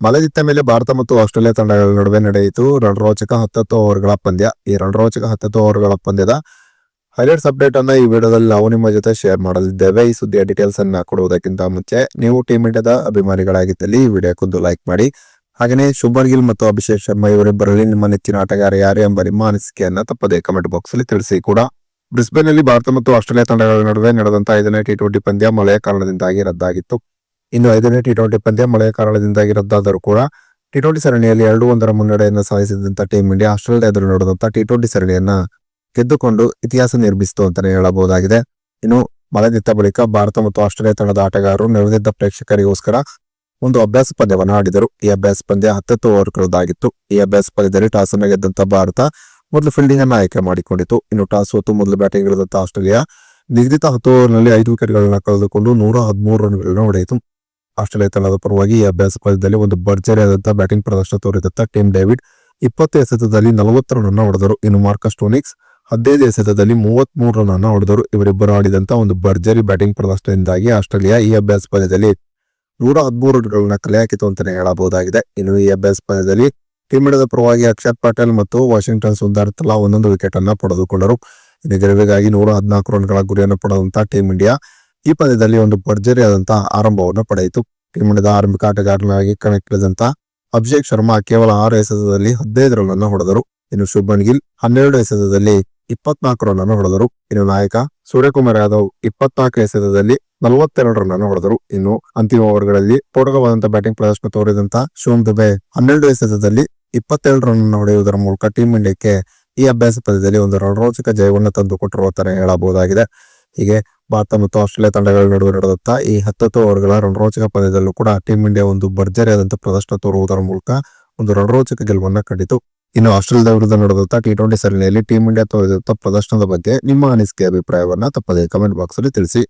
ಮಲಗಿತ್ತ ಮೇಲೆ ಭಾರತ ಮತ್ತು ಆಸ್ಟ್ರೇಲಿಯಾ ತಂಡಗಳ ನಡುವೆ ನಡೆಯಿತು. ರಣರೋಚಕ ಹತ್ತತ್ತು ಓವರ್ಗಳ ಪಂದ್ಯ. ಈ ರಣರೋಚಕ ಹತ್ತತ್ತು ಓವರ್ಗಳ ಪಂದ್ಯದ ಹೈಲೈಟ್ಸ್ ಅಪ್ಡೇಟ್ ಅನ್ನ ಈ ವಿಡಿಯೋದಲ್ಲಿ ನಾವು ನಿಮ್ಮ ಜೊತೆ ಶೇರ್ ಮಾಡಲಿದ್ದೇವೆ. ಈ ಸುದ್ದಿಯ ಡೀಟೇಲ್ಸ್ ಅನ್ನ ಕೊಡುವುದಕ್ಕಿಂತ ಮುಂಚೆ ನೀವು ಟೀಮ್ ಇಂಡಿಯಾದ ಅಭಿಮಾನಿಗಳಾಗಿದ್ದಲ್ಲಿ ಈ ವಿಡಿಯೋಕ್ಕೊಂದು ಲೈಕ್ ಮಾಡಿ. ಹಾಗೆಯೇ ಶುಭರ್ ಗಿಲ್ ಮತ್ತು ಅಭಿಷೇಕ್ ಶರ್ಮಾ ಇವರಿಬ್ಬರಲ್ಲಿ ನಿಮ್ಮ ನೆಚ್ಚಿನ ಆಟಗಾರ ಯಾರು ಎಂಬ ನಿಮ್ಮ ಅನಿಸಿಕೆಯನ್ನ ತಪ್ಪದೆ ಕಮೆಂಟ್ ಬಾಕ್ಸ್ ಅಲ್ಲಿ ತಿಳಿಸಿ ಕೂಡ. ಬ್ರಿಸ್ಬೇನ್ ಭಾರತ ಮತ್ತು ಆಸ್ಟ್ರೇಲಿಯಾ ತಂಡಗಳ ನಡುವೆ ನಡೆದಂತಹ ಐದನೇ ಟಿ ಟ್ವೆಂಟಿ ಪಂದ್ಯ ಮಳೆಯ ಕಾರಣದಿಂದಾಗಿ ರದ್ದಾಗಿತ್ತು. ಇನ್ನು ಐದನೇ ಟಿ ಟ್ವೆಂಟಿ ಪಂದ್ಯ ಮಳೆಯ ಕಾರಣದಿಂದಾಗಿ ರದ್ದಾದರೂ ಕೂಡ ಟಿ ಟ್ವೆಂಟಿ ಸರಣಿಯಲ್ಲಿ ಎರಡು ಒಂದರ ಮುನ್ನಡೆಯನ್ನು ಸಾಧಿಸಿದಂತ ಟೀಂ ಇಂಡಿಯಾ ಆಸ್ಟ್ರೇಲಿಯಾ ಎದುರು ನಡೆದಂತ ಟಿ ಟ್ವೆಂಟಿ ಸರಣಿಯನ್ನ ಗೆದ್ದುಕೊಂಡು ಇತಿಹಾಸ ನಿರ್ಮಿಸಿತು ಅಂತಾನೆ ಹೇಳಬಹುದಾಗಿದೆ. ಇನ್ನು ಮಳೆ ನಿಂತ ಬಳಿಕ ಭಾರತ ಮತ್ತು ಆಸ್ಟ್ರೇಲಿಯಾ ತಂಡದ ಆಟಗಾರರು ನೆರೆದಿದ್ದ ಪ್ರೇಕ್ಷಕರಿಗೋಸ್ಕರ ಒಂದು ಅಭ್ಯಾಸ ಪಂದ್ಯವನ್ನು ಆಡಿದರು. ಈ ಅಭ್ಯಾಸ ಪಂದ್ಯ ಹತ್ತತ್ತು ಓವರ್ಗಳದ್ದಾಗಿತ್ತು. ಈ ಅಭ್ಯಾಸ ಪಂದ್ಯದಲ್ಲಿ ಟಾಸ್ ಅನ್ನು ಗೆದ್ದಂತ ಭಾರತ ಮೊದಲು ಫೀಲ್ಡಿಂಗ್ ಅನ್ನು ಆಯ್ಕೆ ಮಾಡಿಕೊಂಡಿತು ಇನ್ನು ಟಾಸ್ ಹೊತ್ತು ಮೊದಲು ಬ್ಯಾಟಿಂಗ್ ಇಳಿದಂತ ಆಸ್ಟ್ರೇಲಿಯಾ ನಿಗದಿತ ಹತ್ತು ಓವರ್ನಲ್ಲಿ ಐದು ವಿಕೆಟ್ಗಳನ್ನು ಕಳೆದುಕೊಂಡು ನೂರ ಹದಿಮೂರು ರನ್ಗಳನ್ನು ಹೊಡೆಯಿತು. ಆಸ್ಟ್ರೇಲಿಯಾ ತಂಡದ ಪರವಾಗಿ ಈ ಅಭ್ಯಾಸ ಪಂದ್ಯದಲ್ಲಿ ಒಂದು ಭರ್ಜರಿಯಾದಂತಹ ಬ್ಯಾಟಿಂಗ್ ಪ್ರದರ್ಶನ ತೋರಿದಂತ ಟೀಮ್ ಡೇವಿಡ್ ಇಪ್ಪತ್ತು ಎಸೆತದಲ್ಲಿ ನಲವತ್ತು ರನ್ ಹೊಡೆದರು. ಇನ್ನು ಮಾರ್ಕಸ್ ಟೋನಿಕ್ಸ್ ಹದಿನೈದು ಎಸೆತದಲ್ಲಿ ಮೂವತ್ತ್ ಮೂರು ರನ್ ಹೊಡೆದರು. ಇವರಿಬ್ಬರು ಆಡಿದಂತ ಒಂದು ಭರ್ಜರಿ ಬ್ಯಾಟಿಂಗ್ ಪ್ರದರ್ಶನದಿಂದಾಗಿ ಆಸ್ಟ್ರೇಲಿಯಾ ಈ ಅಭ್ಯಾಸ ಪಂದ್ಯದಲ್ಲಿ ನೂರ ಹದಿಮೂರು ರನ್ಗಳನ್ನ ಕಲೆ ಹಾಕಿತು ಅಂತಾನೆ ಹೇಳಬಹುದಾಗಿದೆ. ಇನ್ನು ಈ ಅಭ್ಯಾಸ ಪಂದ್ಯದಲ್ಲಿ ಟೀಮ್ ಇಂಡಿಯಾದ ಪರವಾಗಿ ಅಕ್ಷರ್ ಪಟೇಲ್ ಮತ್ತು ವಾಷಿಂಗ್ಟನ್ ಸುಂದರ್ ತಲಾ ಒಂದೊಂದು ವಿಕೆಟ್ ಅನ್ನ ಪಡೆದುಕೊಂಡರು. ಗೆಲುವಿಗಾಗಿ ನೂರ ಹದಿನಾಲ್ಕು ರನ್ಗಳ ಗುರಿಯನ್ನು ಪಡೆದಂತಹ ಟೀಮ್ ಇಂಡಿಯಾ ಈ ಪಂದ್ಯದಲ್ಲಿ ಒಂದು ಭರ್ಜರಿಯಾದಂತಹ ಆರಂಭವನ್ನು ಪಡೆಯಿತು. ಟೀಮ್ ಇಂಡಿಯಾದ ಆರಂಭಿಕ ಆಟಗಾರನಾಗಿ ಕಣಕ್ಕಿಳಿದಂತ ಅಭಿಷೇಕ್ ಶರ್ಮಾ ಕೇವಲ ಆರು ಎಸೆತದಲ್ಲಿ ಹದಿನೈದು ರನ್ ಅನ್ನು ಹೊಡೆದರು. ಇನ್ನು ಶುಭನ್ ಗಿಲ್ ಹನ್ನೆರಡು ಎಸೆತದಲ್ಲಿ ಇಪ್ಪತ್ನಾಲ್ಕು ರನ್ ಅನ್ನು ಹೊಡೆದರು. ಇನ್ನು ನಾಯಕ ಸೂರ್ಯಕುಮಾರ್ ಯಾದವ್ ಇಪ್ಪತ್ನಾಲ್ಕು ಎಸೆತದಲ್ಲಿ ನಲವತ್ತೆರಡು ರನ್ ಅನ್ನು ಹೊಡೆದರು. ಇನ್ನು ಅಂತಿಮ ಓವರ್ಗಳಲ್ಲಿ ಸ್ಫೋಟಕವಾದಂತಹ ಬ್ಯಾಟಿಂಗ್ ಪ್ರದರ್ಶನ ತೋರಿದಂತ ಶಿವಮ್ ದುಬೆ ಹನ್ನೆರಡು ಎಸೆತದಲ್ಲಿ ಇಪ್ಪತ್ತೆರಡು ರನ್ ಹೊಡೆಯುವುದರ ಮೂಲಕ ಟೀಮ್ ಇಂಡಿಯಾಕ್ಕೆ ಈ ಅಭ್ಯಾಸ ಪಂದ್ಯದಲ್ಲಿ ಒಂದು ರಣರೋಚಕ ಜಯವನ್ನು ತಂದು ಕೊಟ್ಟಿರುವ ಅಂತಾನೆ ಹೇಳಬಹುದಾಗಿದೆ. ಹೀಗೆ ಭಾರತ ಮತ್ತು ಆಸ್ಟ್ರೇಲಿಯಾ ತಂಡಗಳ ನಡುವೆ ನಡೆದಂತ ಈ ಹತ್ತತ್ತು ಓವರ್ಗಳ ರಣರೋಚಕ ಪಂದ್ಯದಲ್ಲೂ ಕೂಡ ಟೀಂ ಇಂಡಿಯಾ ಒಂದು ಭರ್ಜರಿಯಾದಂತಹ ಪ್ರದರ್ಶನ ತೋರುವುದರ ಮೂಲಕ ಒಂದು ರಣರೋಚಕ ಗೆಲುವನ್ನ ಕಂಡಿತು. ಇನ್ನು ಆಸ್ಟ್ರೇಲಿಯಾದ ವಿರುದ್ಧ ನಡೆದಂತ ಟಿ ಟ್ವೆಂಟಿ ಸರಣಿಯಲ್ಲಿ ಟೀಂ ಇಂಡಿಯಾ ತೋರಿದಂತ ಪ್ರದರ್ಶನದ ಬಗ್ಗೆ ನಿಮ್ಮ ಅನಿಸಿಕೆ, ಅಭಿಪ್ರಾಯವನ್ನ ತಪ್ಪದೆ ಕಮೆಂಟ್ ಬಾಕ್ಸ್ ಅಲ್ಲಿ ತಿಳಿಸಿ.